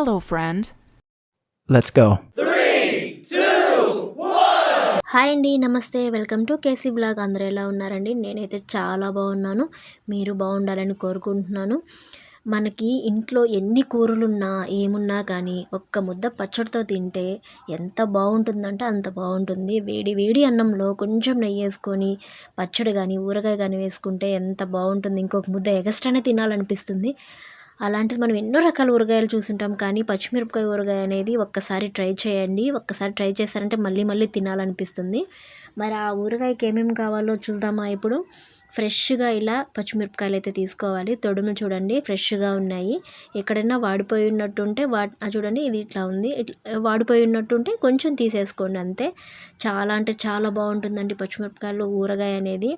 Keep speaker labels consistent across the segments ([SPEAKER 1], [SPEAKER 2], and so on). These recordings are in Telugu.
[SPEAKER 1] Hello, friend.
[SPEAKER 2] Let's go.
[SPEAKER 3] Hi అండి నమస్తే. వెల్కమ్ టు కేసీ బ్లాగ్ అందరూ ఎలా ఉన్నారండి? నేనైతే చాలా బాగున్నాను. మీరు బాగుండాలని కోరుకుంటున్నాను. మనకి ఇంట్లో ఎన్ని కూరలున్నా ఏమున్నా కానీ ఒక్క ముద్ద పచ్చడితో తింటే ఎంత బాగుంటుందంటే అంత బాగుంటుంది. వేడి వేడి అన్నంలో కొంచెం నెయ్యి వేసుకొని పచ్చడి కానీ ఊరగాయ కానీ వేసుకుంటే ఎంత బాగుంటుంది. ఇంకొక ముద్ద ఎగస్ట్రానే తినాలనిపిస్తుంది. అలాంటిది మనం ఎన్నో రకాల ఊరగాయలు చూసుంటాం. కానీ పచ్చిమిరపకాయ ఊరగాయ అనేది ఒక్కసారి ట్రై చేయండి. ఒక్కసారి ట్రై చేశారంటే మళ్ళీ మళ్ళీ తినాలనిపిస్తుంది. మరి ఆ ఊరగాయకి ఏమేమి కావాలో చూద్దామా ఇప్పుడు? ఫ్రెష్గా ఇలా పచ్చిమిరపకాయలు అయితే తీసుకోవాలి. తొడుములు చూడండి ఫ్రెష్గా ఉన్నాయి. ఎక్కడైనా వాడిపోయి ఉన్నట్టు ఉంటే వా చూడండి ఇది ఇట్లా ఉంది. ఇట్లా వాడిపోయి ఉన్నట్టు ఉంటే కొంచెం తీసేసుకోండి అంతే. చాలా అంటే చాలా బాగుంటుందండి పచ్చిమిరపకాయలు ఊరగాయ అనేది.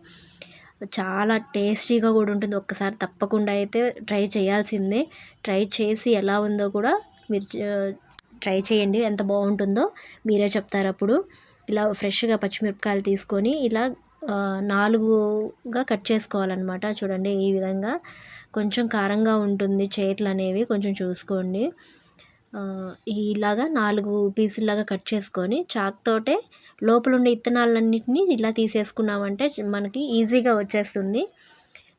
[SPEAKER 3] చాలా టేస్టీగా కూడా ఉంటుంది. ఒక్కసారి తప్పకుండా అయితే ట్రై చేయాల్సిందే. ట్రై చేసి ఎలా ఉందో కూడా మీరు ట్రై చేయండి. ఎంత బాగుంటుందో మీరే చెప్తారు అప్పుడు. ఇలా ఫ్రెష్గా పచ్చిమిరపకాయలు తీసుకొని ఇలా నాలుగుగా కట్ చేసుకోవాలన్నమాట. చూడండి ఈ విధంగా. కొంచెం కారంగా ఉంటుంది చేతులు అనేవి. కొంచెం చూసుకోండి. ఇలాగా నాలుగు పీసుల్లాగా కట్ చేసుకొని చాక్తోటే తోటే లోపల ఉండే ఇత్తనాలన్నింటినీ ఇలా తీసేసుకున్నామంటే మనకి ఈజీగా వచ్చేస్తుంది.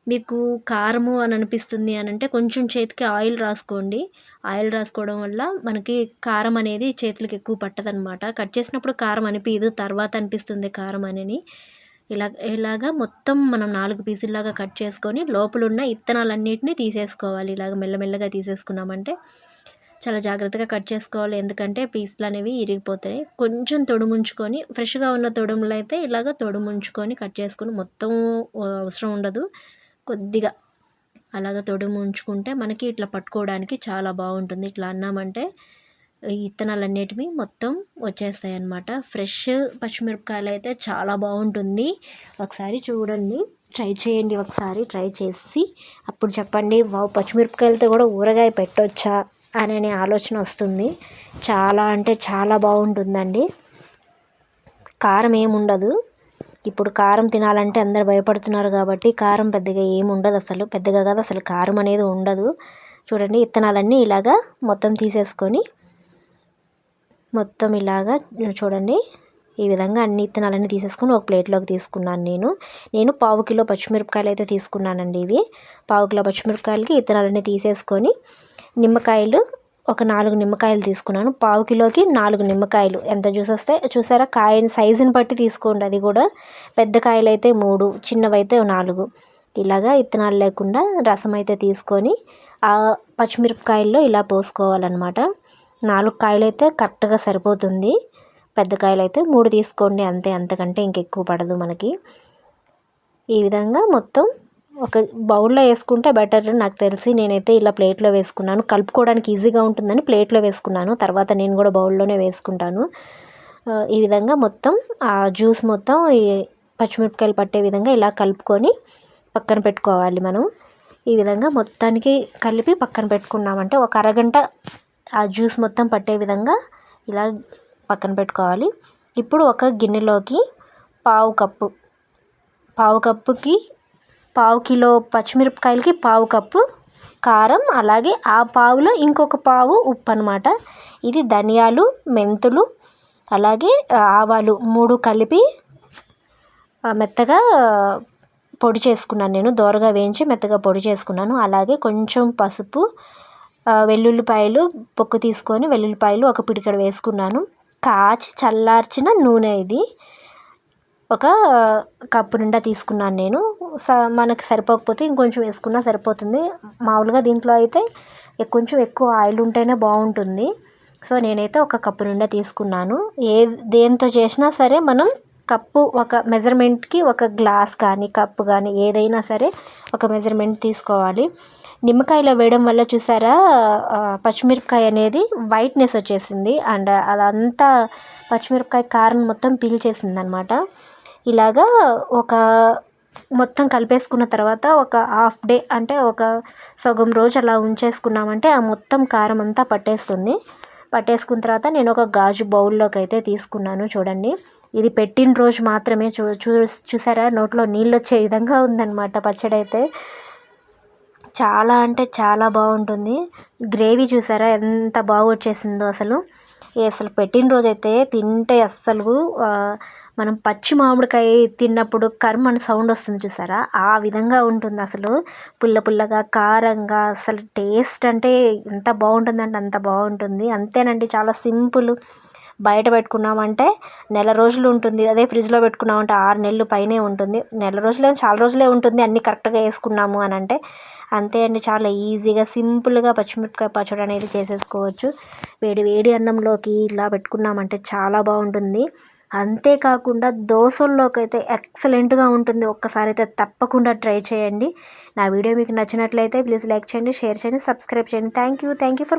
[SPEAKER 3] మీకు కారము అని అనిపిస్తుంది అని అంటే కొంచెం చేతికి ఆయిల్ రాసుకోండి. ఆయిల్ రాసుకోవడం వల్ల మనకి కారం అనేది చేతులకు ఎక్కువ పట్టదనమాట కట్ చేసినప్పుడు కారం అనిపించదు తర్వాత అనిపిస్తుంది కారం అని ఇలా ఇలాగా మొత్తం మనం నాలుగు పీసుల్లాగా కట్ చేసుకొని లోపల ఉన్న ఇత్తనాలన్నిటిని తీసేసుకోవాలి. ఇలాగ మెల్లమెల్లగా తీసేసుకున్నామంటే చాలా జాగ్రత్తగా కట్ చేసుకోవాలి. ఎందుకంటే పీసులు అనేవి ఇరిగిపోతాయి. కొంచెం తొడుముంచుకొని ఫ్రెష్గా ఉన్న తొడుములు అయితే ఇలాగ తొడుముంచుకొని కట్ చేసుకొని మొత్తం అవసరం ఉండదు. కొద్దిగా అలాగ తొడుము ఉంచుకుంటే మనకి ఇట్లా పట్టుకోవడానికి చాలా బాగుంటుంది. ఇట్లా అన్నామంటే ఇత్తనాలు అన్నిటివి మొత్తం వచ్చేస్తాయి అన్నమాట ఫ్రెష్ పచ్చిమిరపకాయలు అయితే చాలా బాగుంటుంది. ఒకసారి చూడండి. ట్రై చేయండి. ఒకసారి ట్రై చేసి అప్పుడు చెప్పండి. వావ్ పచ్చిమిరపకాయలతో కూడా ఊరగాయ పెట్టొచ్చా? అనే ఆలోచన వస్తుంది. చాలా అంటే చాలా బాగుంటుందండి. కారం ఏముండదు ఇప్పుడు కారం తినాలంటే అందరు భయపడుతున్నారు కాబట్టి కారం పెద్దగా ఏమి ఉండదు అసలు. పెద్దగా కాదు అసలు కారం అనేది ఉండదు. చూడండి ఇత్తనాలన్నీ ఇలాగా మొత్తం తీసేసుకొని మొత్తం ఇలాగా చూడండి ఈ విధంగా అన్ని ఇత్తనాలన్నీ తీసేసుకొని ఒక ప్లేట్లోకి తీసుకున్నాను నేను. నేను పావు కిలో పచ్చిమిరపకాయలు అయితే తీసుకున్నానండి ఇవి. పావు కిలో పచ్చిమిరపకాయలకి ఇత్తనాలన్నీ తీసేసుకొని నిమ్మకాయలు ఒక నాలుగు నిమ్మకాయలు తీసుకున్నాను. పావు కిలోకి నాలుగు నిమ్మకాయలు. ఎంత జ్యూస్ వస్తే చూసారా? కాయని సైజుని బట్టి తీసుకోండి. అది కూడా పెద్ద కాయలు అయితే మూడు చిన్నవైతే నాలుగు. ఇలాగా ఇత్తనాలు లేకుండా రసం అయితే తీసుకొని ఆ పచ్చిమిరపకాయల్లో ఇలా పోసుకోవాలన్నమాట. నాలుగు కాయలు అయితే కరెక్ట్గా సరిపోతుంది. పెద్ద కాయలు అయితే మూడు తీసుకోండి. అంతే అంతకంటే ఇంకెక్కువ పడదు మనకి. ఈ విధంగా మొత్తం ఒక బౌల్లో వేసుకుంటే బెటర్ నాకు తెలిసి నేనైతే ఇలా ప్లేట్లో వేసుకున్నాను. కలుపుకోవడానికి ఈజీగా ఉంటుందని ప్లేట్లో వేసుకున్నాను. తర్వాత నేను కూడా బౌల్లోనే వేసుకుంటాను. ఈ విధంగా మొత్తం ఆ జ్యూస్ మొత్తం ఈ పచ్చిమిరపకాయలు పట్టే విధంగా ఇలా కలుపుకొని పక్కన పెట్టుకోవాలి మనం. ఈ విధంగా మొత్తానికి కలిపి పక్కన పెట్టుకున్నామంటే ఒక అరగంట ఆ జ్యూస్ మొత్తం పట్టే విధంగా ఇలా పక్కన పెట్టుకోవాలి. ఇప్పుడు ఒక గిన్నెలోకి పావు కప్పు పావు కప్పుకి పావు కిలో పచ్చిమిరపకాయలకి పావు కప్పు కారం అలాగే ఆ పావులో ఇంకొక పావు ఉప్పు అనమాట ఇది ధనియాలు మెంతులు అలాగే ఆవాలు మూడు కలిపి మెత్తగా పొడి చేసుకున్నాను నేను. దోరగా వేయించి మెత్తగా పొడి చేసుకున్నాను. అలాగే కొంచెం పసుపు వెల్లుల్లిపాయలు పొక్కు తీసుకొని వెల్లుల్లిపాయలు ఒక పిడికడ వేసుకున్నాను. కాచి చల్లార్చిన నూనె ఇది. ఒక కప్పు నిండా తీసుకున్నాను నేను. స మనకు సరిపోకపోతే ఇంకొంచెం వేసుకున్నా సరిపోతుంది. మామూలుగా దీంట్లో అయితే కొంచెం ఎక్కువ ఆయిల్ ఉంటేనే బాగుంటుంది. సో నేనైతే ఒక కప్పు నిండా తీసుకున్నాను. ఏ దేంతో చేసినా సరే మనం కప్పు ఒక మెజర్మెంట్కి ఒక గ్లాస్ కానీ కప్పు కానీ ఏదైనా సరే ఒక మెజర్మెంట్ తీసుకోవాలి. నిమ్మకాయలో వేయడం వల్ల చూసారా పచ్చిమిరపకాయ అనేది వైట్నెస్ వచ్చేసింది. అండ్ అదంతా పచ్చిమిరపకాయ కారం మొత్తం పీల్చేసింది అనమాట ఇలాగా ఒక మొత్తం కలిపేసుకున్న తర్వాత ఒక హాఫ్ డే అంటే ఒక సగం రోజు అలా ఉంచేసుకున్నామంటే ఆ మొత్తం కారం అంతా పట్టేస్తుంది. పట్టేసుకున్న తర్వాత నేను ఒక గాజు బౌల్లోకి అయితే తీసుకున్నాను చూడండి. ఇది పెట్టిన రోజు మాత్రమే చూ చూ చూసారా? నోట్లో నీళ్ళు వచ్చే విధంగా ఉందన్నమాట పచ్చడి అయితే. చాలా అంటే చాలా బాగుంటుంది. గ్రేవీ చూసారా? ఎంత బాగా వచ్చేసిందో అసలు అసలు పెట్టిన రోజైతే తింటే అస్సలు మనం పచ్చి మామిడికాయ తిన్నప్పుడు కర్మ్ అని సౌండ్ వస్తుంది చూసారా? ఆ విధంగా ఉంటుంది అసలు. పుల్ల పుల్లగా కారంగా అసలు టేస్ట్ అంటే ఎంత బాగుంటుందంటే అంత బాగుంటుంది. అంతేనండి చాలా సింపుల్ బయట పెట్టుకున్నామంటే నెల రోజులు ఉంటుంది. అదే ఫ్రిడ్జ్లో పెట్టుకున్నామంటే ఆరు నెలలు పైనే ఉంటుంది. నెల రోజులే చాలా రోజులే ఉంటుంది అన్నీ కరెక్ట్గా వేసుకున్నాము అని అంటే. అంతే అండి చాలా ఈజీగా సింపుల్గా పచ్చిమిరపకాయ పచ్చడి అనేది చేసేసుకోవచ్చు. వేడి వేడి అన్నంలోకి ఇలా పెట్టుకున్నామంటే చాలా బాగుంటుంది. అంతేకాకుండా దోశల్లోకి అయితే ఎక్సలెంట్గా ఉంటుంది. ఒక్కసారి అయితే తప్పకుండా ట్రై చేయండి. నా వీడియో మీకు నచ్చినట్లయితే ప్లీజ్ లైక్ చేయండి షేర్ చేయండి సబ్స్క్రైబ్ చేయండి. Thank you thank you for